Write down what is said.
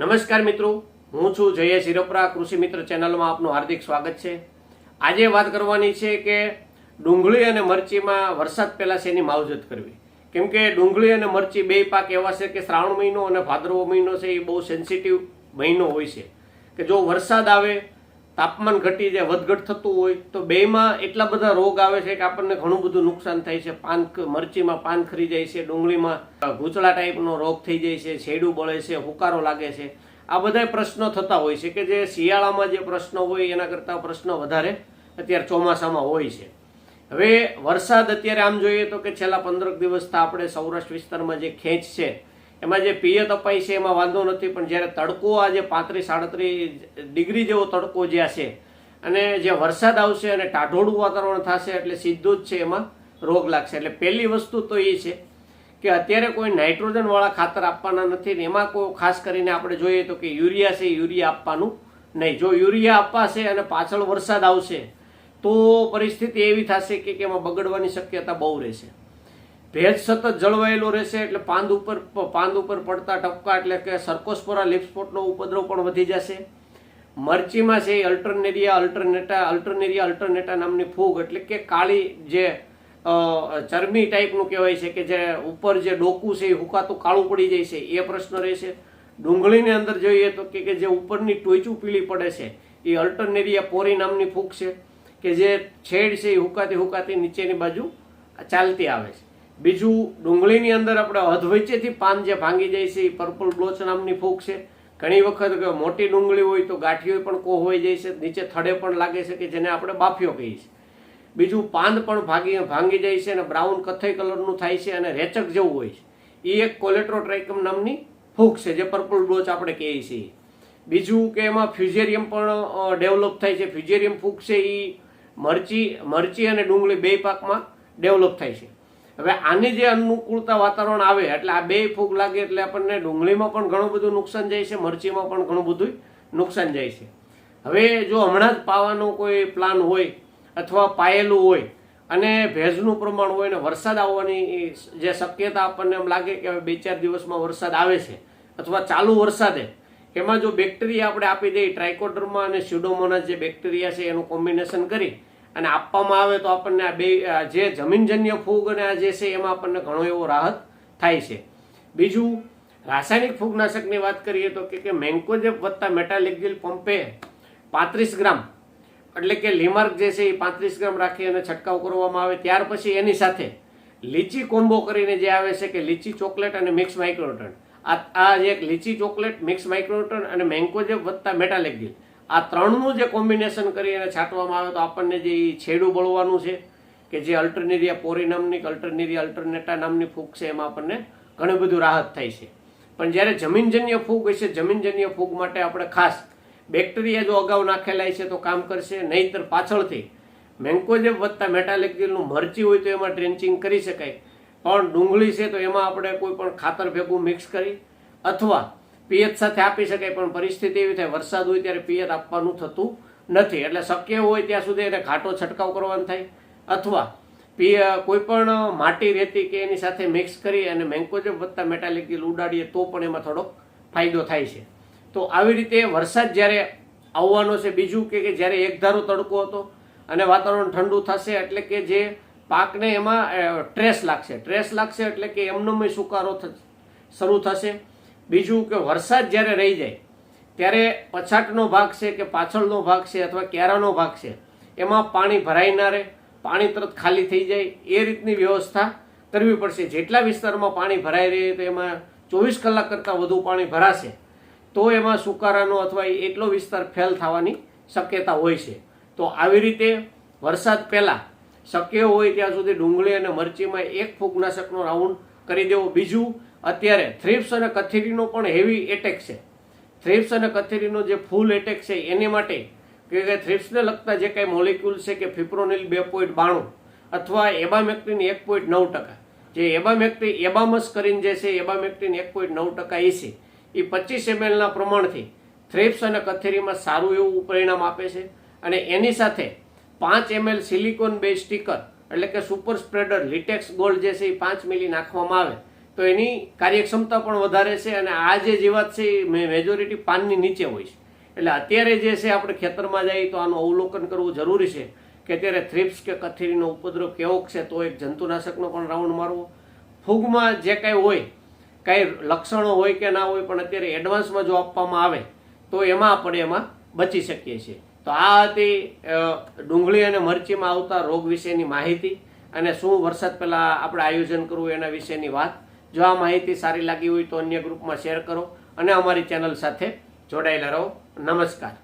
નમસ્કાર મિત્રો, હું છું જય શિરોપરા કૃષિ મિત્ર ચેનલમાં આપનું હાર્દિક સ્વાગત છે. આજે વાત કરવાની છે કે ડુંગળી અને મરચીમાં વરસાદ પહેલાં શેની માવજત કરવી? કેમ કે ડુંગળી અને મરચી બે પાક એવા છે કે શ્રાવણ મહિનો અને ભાદરવો મહિનો છે એ બહુ સેન્સિટિવ મહિનો હોય છે. કે જો વરસાદ આવે તાપમાન ઘટી જાય, વધઘટ થતું હોય, તો બેમાં એટલા બધા રોગ આવે છે કે આપણને ઘણું બધું નુકસાન થાય છે. પાન મરચીમાં પાન ખરી જાય છે, ડુંગળીમાં ગૂંચળા ટાઈપનો રોગ થઈ જાય છે, શેડું બળે છે, હુકારો લાગે છે. આ બધા પ્રશ્નો થતા હોય છે કે જે શિયાળામાં જે પ્રશ્નો હોય એના કરતાં પ્રશ્નો વધારે અત્યારે ચોમાસામાં હોય છે. હવે વરસાદ અત્યારે આમ જોઈએ તો કે છેલ્લા પંદરક દિવસથી આપણે સૌરાષ્ટ્ર વિસ્તારમાં જે ખેંચ છે એમાં જે પિયત અપાઈ છે, એમાં વાંધો નથી, પણ જ્યારે તડકો આજે પાંત્રીસ, સાડત્રીસ ડિગ્રી જેવો તડકો જ્યાં છે, અને જે વરસાદ આવશે અને ટાઢોળું વાતાવરણ થશે, એટલે સીધું જ છે એમાં રોગ લાગશે. એટલે પહેલી વસ્તુ તો એ છે કે અત્યારે કોઈ નાઇટ્રોજન વાળા ખાતર આપવાના નથી, ને એમાં કોઈ ખાસ કરીને આપણે જોઈએ તો કે યુરિયા છે યુરિયા આપવાનું નહીં. જો યુરિયા આપવાશે અને પાછળ વરસાદ આવશે, તો પરિસ્થિતિ એવી થશે કે એમાં બગડવાની શક્યતા બહુ રહેશે. ભેજ સતત જળવાયેલો રહેશે એટલે પાંદ ઉપર પાંદ ઉપર પડતા ટપકા એટલે કે સરકોસ્પોરા લિપ્સપોટનો ઉપદ્રવ પણ વધી જશે. મરચીમાં છે એ અલ્ટરનેરિયા, અલ્ટરનેટા અલ્ટરનેરિયા, અલ્ટરનેટા નામની ફૂગ એટલે કે કાળી જે ચરમી ટાઈપનું કહેવાય છે કે જે ઉપર જે ડોકું છે એ હુકાતું કાળું પડી જાય છે, એ પ્રશ્ન રહેશે. ડુંગળીની અંદર જોઈએ તો કે જે ઉપરની ટોચું પીળી પડે છે, એ અલ્ટરનેરિયા પોરી નામની ફૂગ છે, કે જે છેડ છે એ હુકાતી હુકાતી નીચેની બાજુ ચાલતી આવે છે. બીજું ડુંગળીની અંદર આપણે અધવચ્ચેથી પાન જે ભાંગી જાય છે, એ પર્પલ બ્લોચ નામની ફૂગ છે. ઘણી વખત મોટી ડુંગળી હોય તો ગાંઠીઓ પણ કોહવાઈ જાય છે, નીચે થડે પણ લાગે છે કે જેને આપણે બાફિયો કહીએ છીએ. બીજું પાન પણ ભાગી ભાંગી જાય છે અને બ્રાઉન કથ્થઈ કલરનું થાય છે અને રેચક જેવું હોય છે. એ એક કોલેટ્રોટ્રાઇકમ નામની ફૂગ છે, જે પર્પલ બ્લોચ આપણે કહીએ છીએ. બીજું કે એમાં ફ્યુઝેરિયમ પણ ડેવલપ થાય છે. ફ્યુઝેરિયમ ફૂગ છે એ મરચી મરચી અને ડુંગળી બે પાકમાં ડેવલપ થાય છે. હવે આની જે અનુકૂળતા વાતાવરણ આવે, એટલે આ બે ફૂગ લાગે એટલે આપણને ડુંગળીમાં પણ ઘણું બધું નુકસાન જાય છે, મરચીમાં પણ ઘણું બધું નુકસાન જાય છે. હવે જો હમણાં જ પાવાનો કોઈ પ્લાન હોય અથવા પાયેલું હોય અને ભેજનું પ્રમાણ હોય ને વરસાદ આવવાની જે શક્યતા આપણને એમ લાગે કે હવે બે ચાર દિવસમાં વરસાદ આવે છે અથવા ચાલુ વરસાદે, એમાં જો બેક્ટેરિયા આપણે આપી દઈએ ટ્રાઇકોડર્મા અને સ્યુડોમોના જે બેક્ટેરિયા છે એનું કોમ્બિનેશન કરી અને આપવામાં આવે તો આપણને આ બે જે જમીનજન્ય ફૂગ અને આ જે છે એમાં આપણને ઘણો એવો રાહત થાય છે. બીજું, રાસાયણિક ફૂગનાશકની વાત કરીએ તો કે મેન્કોજેબ વત્તા મેટાલિક્ઝિલ પંપે પાંત્રીસ ગ્રામ, એટલે કે લીમાર્ક જે છે એ પાંત્રીસ ગ્રામ રાખી અને છંટકાવ કરવામાં આવે. ત્યાર પછી એની સાથે લીચી કોમ્બો કરીને જે આવે છે કે લીચી ચોકલેટ અને મિક્સ માઇક્રોટન. આ આ એક લીચી ચોકલેટ, મિક્સ માઇક્રોટન અને મેન્કોજેબ વત્તા મેટાલેગ્યુલ આ ત્રણનું જે કોમ્બિનેશન કરી અને છાંટવામાં આવે તો આપણને જે છેડું બળવાનું છે, કે જે અલ્ટરનેરિયા પોરી નામની અલ્ટરનેરિયા અલ્ટરનેટા નામની ફૂગ છે, એમાં આપણને ઘણું બધું રાહત થાય છે. પણ જ્યારે જમીનજન્ય ફૂગ હોય છે, જમીનજન્ય ફૂગ માટે આપણે ખાસ બેક્ટેરિયા જો અગાઉ નાખેલા છે તો કામ કરશે, નહીંતર પાછળથી મેન્કોજેબ વધતા મેટાલેક્ઝિલનું મરચી હોય તો એમાં ડ્રેન્ચિંગ કરી શકાય. પણ ડુંગળી છે તો એમાં આપણે કોઈ પણ ખાતર ભેગું મિક્સ કરી, અથવા પિયત સાથે આપી શકાય, પણ પરિસ્થિતિ એવી થાય, વરસાદ હોય ત્યારે પિયત આપવાનું થતું નથી. એટલે શક્ય હોય ત્યાં સુધી એને ઘાટો છંટકાવ કરવાનો થાય. અથવા કોઈ પણ માટી રેતી કે એની સાથે મિક્સ કરી અને મેન્કોજેબ મેટાલિક મેટાલિકિલ ઉડાડીએ, તો પણ એમાં થોડોક ફાયદો થાય છે. તો આવી રીતે વરસાદ જ્યારે આવવાનો છે, બીજું કે કે જ્યારે એકધારો તડકો હતો અને વાતાવરણ ઠંડુ થશે, એટલે કે જે પાકને એમાં ટ્રેસ લાગશે. ટ્રેસ લાગશે એટલે કે એમનો સુકારો શરૂ થશે. બીજું કે વરસાદ જ્યારે રહી જાય, ત્યારે પછાટનો ભાગ છે કે પાછળનો ભાગ છે અથવા ક્યારાનો ભાગ છે, એમાં પાણી ભરાઈ ના રહે, પાણી તરત ખાલી થઈ જાય, એ રીતની વ્યવસ્થા કરવી પડશે. જેટલા વિસ્તારમાં પાણી ભરાઈ રહે તો એમાં ચોવીસ કલાક કરતાં વધુ પાણી ભરાશે, તો એમાં સુકારાનો અથવા એટલો વિસ્તાર ફેલ થવાની શક્યતા હોય છે. તો આવી રીતે વરસાદ પહેલાં શક્ય હોય ત્યાં સુધી ડુંગળી અને મરચીમાં એક ફૂગનાશકનો રાઉન્ડ કરી દેવો. બીજું અત્યારે થ્રિપ્સ અને કથેરીનો પણ હેવી એટેક છે. થ્રિપ્સ અને કથેરીનો જે ફૂલ એટેક છે, એને માટે કે થ્રિપ્સને લગતા જે કાંઈ મોલિક્યુલ છે કે ફિપ્રોનિલ બે પોઈન્ટ બાણું અથવા એબામેક્ટિન એક પોઈન્ટ નવ ટકા. જે એબામેક્ટિન એબામસ કરીને જે છે એબામેક્ટિન એક પોઈન્ટ નવ ટકા એ છે. એ પચીસ એમએલના પ્રમાણથી થ્રિપ્સ અને કથેરીમાં સારું એવું પરિણામ આપે છે. અને એની સાથે પાંચ એમએલ સિલિકોન બે સ્ટીકર એટલે કે સુપર સ્પ્રેડર લિટેક્સ ગોલ્ડ જે છે એ પાંચ મિલી નાખવામાં આવે. તો એની કાર્યક્ષમતા પણ વધારે છે અને આ જે જીવાત છે એ મેજોરિટી પાનની નીચે હોય છે. એટલે અત્યારે જે છે આપણે ખેતરમાં જઈએ તો આનું અવલોકન કરવું જરૂરી છે કે અત્યારે થ્રિપ્સ કે કથેરીનો ઉપદ્રવ કેવો છે તો એક જંતુનાશકનો પણ રાઉન્ડ મારવો. ફૂગમાં જે કાંઈ હોય, કાંઈ લક્ષણો હોય કે ના હોય, પણ અત્યારે એડવાન્સમાં જો આપવામાં આવે, તો એમાં આપણે એમાં બચી શકીએ છીએ. તો આ હતી ડુંગળી અને મરચીમાં આવતા રોગ વિશેની માહિતી અને શું વરસાદ પહેલાં આપણે આયોજન કરવું એના વિશેની વાત. જો આ માહિતી સારી લાગી હોય તો અન્ય ગ્રુપમાં શેર કરો અને અમારી ચેનલ સાથે જોડાયેલા રહો. નમસ્કાર.